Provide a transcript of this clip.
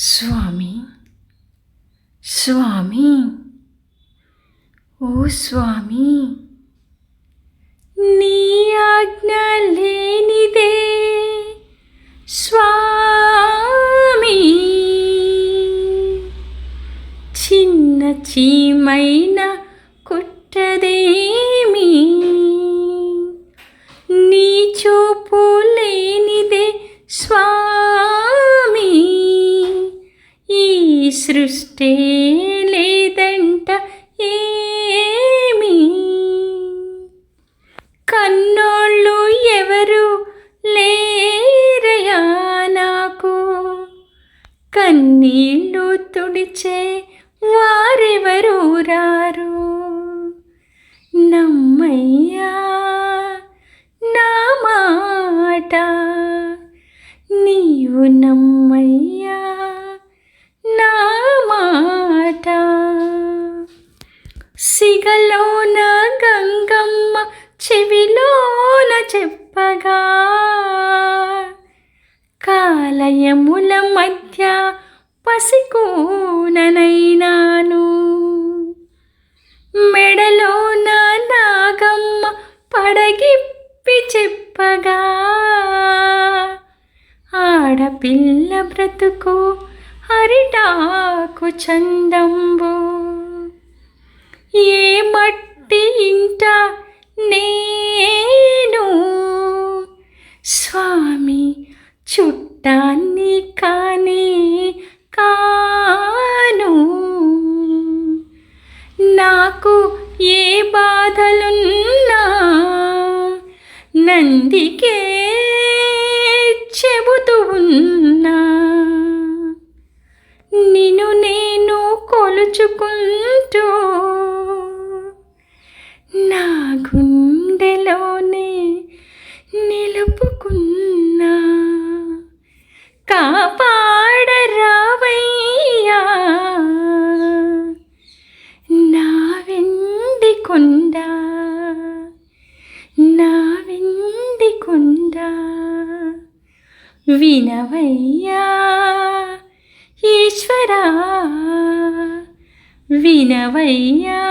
స్వామి స్వామి ఓ స్వామి నీ ఆజ్ఞ లేనిదే స్వామి. చిన్న చీమైన సృష్టి లేదంట ఏమి? కన్నోళ్ళు ఎవరు లేరయా నాకు? కన్నీళ్ళు తుడిచే వారెవరు రారు? నమ్మయ్యా నా మాట నీవు నమ్మ సిగలోన గంగమ్మ చెవిలోన చెప్పగా కాలయముల మధ్య పసికూననైనాను. మెడలోన నాగమ్మ పడగిప్పి చెప్పగా ఆడపిల్ల బ్రతుకు అరిటాకు చందంబు. నీకే చెబుతూ ఉన్నా. నిన్ను నేను కొలుచుకుంటూ నా గుండెలోనే నిలుపుకున్నా. కాపాడరావయ్యా. నా వెండి కొండా వినవయ్యా ఈశ్వరా వినవయ్యా.